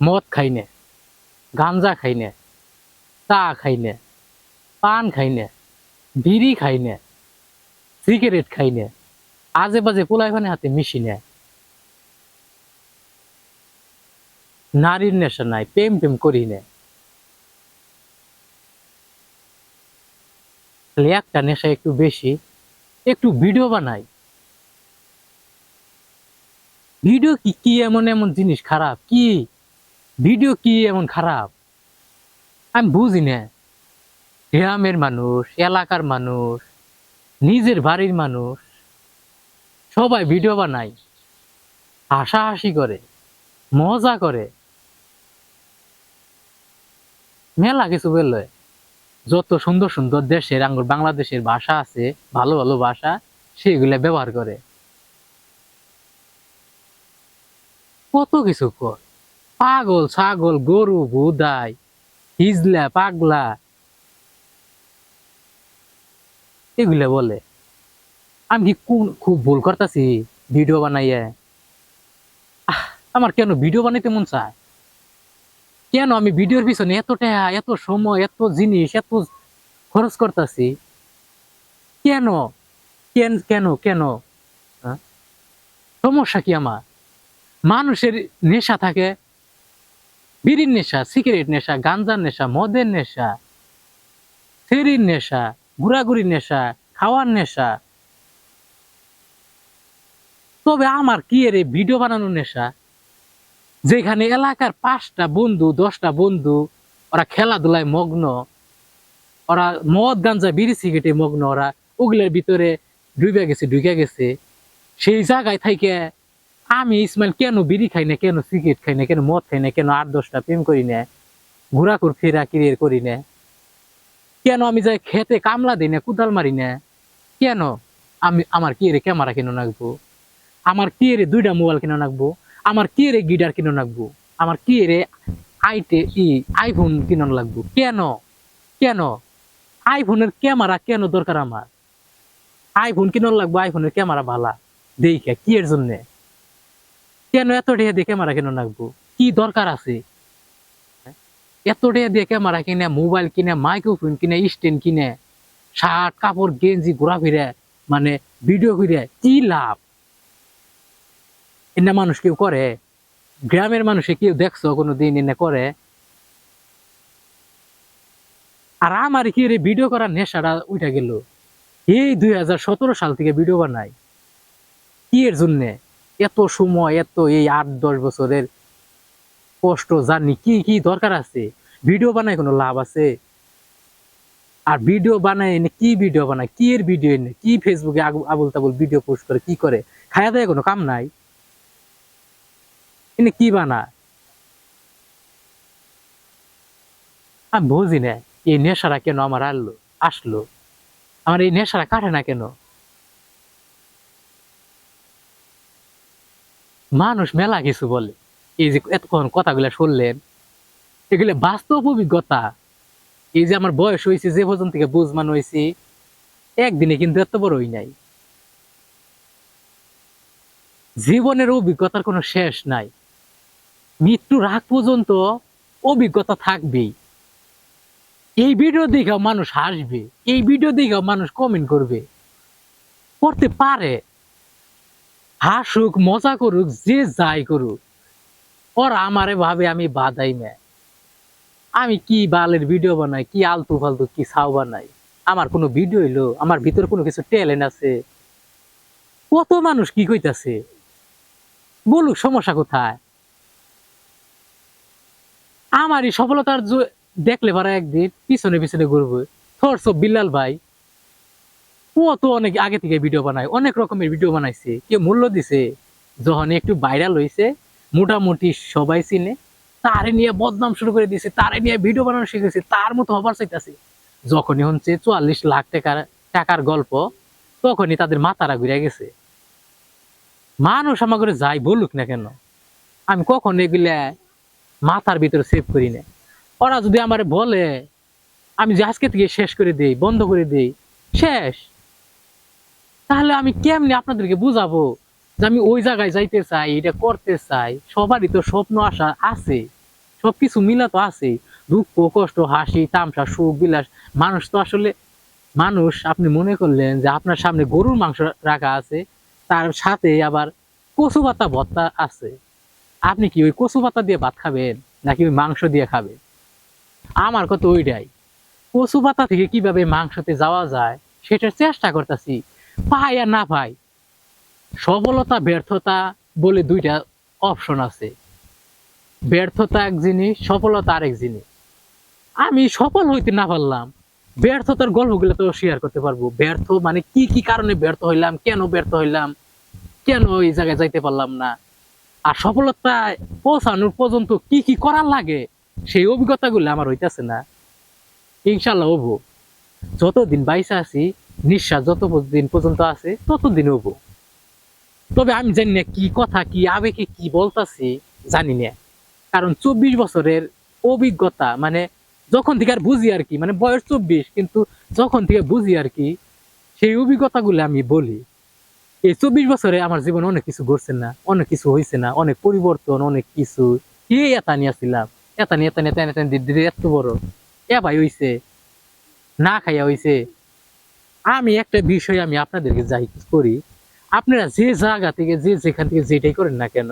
মদ খাই নে, গাঞ্জা খাই নে, চা খাই নে, পান খাই নে, বিড়ি খাই নে, সিগারেট খাই নে আজে বাজে পোলাইখানে হাতে মিশি নে। নারীর নেশা নাই, প্রেম প্রেম করি নে। একটা নেশা একটু বেশি, একটু ভিডিও বানাই। ভিডিও কি কি এমন এমন জিনিস খারাপ, কি ভিডিও কি এমন খারাপ? আমি বুঝি না। গ্রামের মানুষ, এলাকার মানুষ, নিজের বাড়ির মানুষ, সবাই ভিডিও বানায়। হাসাহাসি করে, মজা করে। মেলা কিছু বললে, যত সুন্দর সুন্দর দেশের আঙ্গুর বাংলাদেশের ভাষা আছে, ভালো ভালো ভাষা, সেগুলা ব্যবহার করে। কত কিছু কর। পাগল, ছাগল, গরু ভুদাই হিজলা, পাগলা। এগুলা বলে। আমি কি কোন খুব ভুল করতেছি ভিডিও বানাইয়ে? আমার কেন ভিডিও বানাইতে মন চায়? কেন আমি ভিডিওর পিছনে এত টাকা এত সময়, এত জিনিস, এত খরচ করতেছি? কেন? কেন কেন কেন? সমস্যা কি আমার? মানুষের নেশা থাকে বিড়ির নেশা, সিগারেট নেশা, গাঞ্জার নেশা, মদের নেশা ফেরির নেশা ঘোরাঘুরির নেশা, খাওয়ার নেশা। তবে আমার কি এর ভিডিও বানানোর নেশা? যেখানে এলাকার পাঁচটা বন্ধু, দশটা বন্ধু, ওরা খেলাধুলায় মগ্ন। ওরা মদ, গাঞ্জা, বিড়ি, সিগারেটে মগ্ন। ওরা ওগুলোর ভিতরে ডুবে গেছে, ঢুকে গেছে। সেই জায়গায় থেকে আমি ইসমাইল কেন বিড়ি খাই না, কেন সিগারেট খাই না, কেন মদ খাই না, কেন আট দশটা প্রেম করি না, ঘোরাঘুর ফেরা কিরিয়ার করি না? কেন আমি যাই খেতে কামলা দিই না, কুদাল মারি না? কেন আমি, আমার কি রে ক্যামেরা কিনে রাখব আমার কি রে দুইটা মোবাইল কিনে রাখব আমার কি রে গিটার কিনে রাখব আমার কি রে আইটে ই, আইফোন কিনে লাগবো কেন? কেন? আইফোনের ক্যামেরা কেন দরকার আমার? আইফোন কিনে লাগবো আইফোনের ক্যামেরা ভালা। দেখে কি এর জন্য? কেন এত টাকা দিয়ে ক্যামেরা কেন রাখব কি দরকার আছে? এত টাকা দিয়ে ক্যামেরা কিনে, মোবাইল কিনে, মাইক্রোফোন কিনে, স্ট্যান্ড কিনে, শার্ট, কাপড়, গেঞ্জি ঘোরা ফিরে মানে ভিডিও ফিরে, কি লাভ? এনে মানুষ কেউ করে? গ্রামের মানুষে কেউ দেখছ কোনো দিন এনে করে? আর আমার কি রে ভিডিও করার নেশাটা উঠে গেল? এই দুই হাজার সতেরো সাল থেকে ভিডিও বানাই। কি এর জন্যে? এত সময়, এত এই আট, দশ বছরের কষ্ট জানি কি কি দরকার আছে? ভিডিও বানায় কোনো লাভ আছে? আর ভিডিও বানায় এনে কি ভিডিও বানায়? কি এর ভিডিও এনে? কি ফেসবুকে আবুল তাবুল ভিডিও পোস্ট করে, কি করে? খায়া দেয় কোনো কাম নাই? এনে কি বানায়? আমি বুঝি না, এই নেশাটা কেন আমার আনলো আসলো? আমার এই নেশাটা কাটে না কেন? মানুষ মেলা কিছু বলে। এই যে এতক্ষণ কথাগুলো শুনলেন, এগুলো বাস্তব অভিজ্ঞতা। এই যে আমার বয়স হয়েছে, যে পর্যন্ত থেকে বুঝমান হয়েছি, একদিনে কিন্তু এত বড় হই নাই। জীবনের অভিজ্ঞতার কোনো শেষ নাই। মৃত্যুর আগ পর্যন্ত অভিজ্ঞতা থাকবেই। এই ভিডিও দেখেও মানুষ হাসবে, এই ভিডিও দেখেও মানুষ কমেন্ট করবে। করতে পারে। হাসুক, মজা করুক, যে যাই করুক। ওরা আমারে ভাবে আমি বাদাই না। আমি কি বালের ভিডিও বানাই, কি আলতু ফালতু কি ছাও বানাই? আমার কোনো ভিডিও হইল, আমার ভিতরে কোনো কিছু ট্যালেন্ট আছে। কত মানুষ কি কইতাছে? বলুক সমস্যা কোথায়? আমার এই সফলতার দেখলে পারা একদিন পিছনে পিছনে ঘুরবো। থর সব বিল্লাল ভাই। ও তো অনেক আগে থেকে ভিডিও বানায়, অনেক রকমের ভিডিও বানাইছে। কেউ মূল্য দিছে, যখন একটু ভাইরাল হয়েছে মোটামুটি সবাই চিনে, তারে নিয়ে বদনাম শুরু করে দিয়েছে তারে নিয়ে ভিডিও বানানো শিখেছে, তার মতো হবার চাইতেছে। যখনই হচ্ছে চুয়াল্লিশ লাখ টাকার টাকার গল্প, তখনই তাদের মাথারা ঘুরে গেছে। মানুষ আমাকে যাই বলুক না কেন, আমি কখন এগুলা মাথার ভিতরে সেভ করি না। ওরা যদি আমার বলে, আমি যে আজকে থেকে শেষ করে দিই, বন্ধ করে দেই, শেষ। তাহলে আমি কেমনি আপনাদেরকে বুঝাবো যে আমি ওই জায়গায় যাইতে চাই, এটা করতে চাই? সবারই তো স্বপ্ন, আশা আছে। সবকিছু মিলা তো আছে। দুঃখ, কষ্ট, হাসি, তামসা, সুখ, বিলাস, মানুষ তো আসলে মানুষ। আপনি মনে করলেন যে আপনার সামনে গরুর মাংস রাখা আছে, তার সাথে আবার কচু পাতা ভর্তা আছে। আপনি কি ওই কচু পাতা দিয়ে ভাত খাবেন, নাকি ওই মাংস দিয়ে খাবেন? আমার কত ওইটাই। কচু পাতা থেকে কীভাবে মাংসতে যাওয়া যায়, সেটার চেষ্টা করতেছি। পাই আর না পাই সফলতা, ব্যর্থতা বলে দুইটা অপশন আছে। ব্যর্থতা এক জিনিস, সফলতা আরেক জিনিস। আমি সফল হইতে না পারলাম, ব্যর্থতার গল্পগুলো তো শেয়ার করতে পারব। ব্যর্থ মানে কি কি কারণে ব্যর্থ হইলাম, কেন ব্যর্থ হইলাম, কেন এই জায়গায় যাইতে পারলাম না? আর সফলতায় পৌঁছানোর পর্যন্ত কি কি করার লাগে, সেই অভিজ্ঞতাগুলো আমার হইতেছে না। ইনশাল্লাহ হব। যতদিন বাইসা আছি নিঃশ্বাস যত দিন পর্যন্ত আছে, ততদিন হব তবে আমি জানি না কি কথা, কি আবেগে কি বলতাছি, জানি না। কারণ চব্বিশ বছরের অভিজ্ঞতা মানে যখন থেকে আর বুঝি আর কি মানে বয়স চব্বিশ, কিন্তু যখন থেকে বুঝি আর কি, সেই অভিজ্ঞতাগুলো আমি বলি। এই চব্বিশ বছরে আমার জীবনে অনেক কিছু ঘটছে না, অনেক কিছু হয়েছে না, অনেক পরিবর্তন, অনেক কিছু। কে এতা নিয়েছিলাম এতা নিয়ে এতা নিয়ে এতা নিয়ে, এত বড়। এ ভাই হইছে, না খাইয়া হইছে আমি একটা বিষয় আমি আপনাদেরকে যাই করি। আপনারা যে জায়গা থেকে, যে যেখান থেকে যেটাই করেন না কেন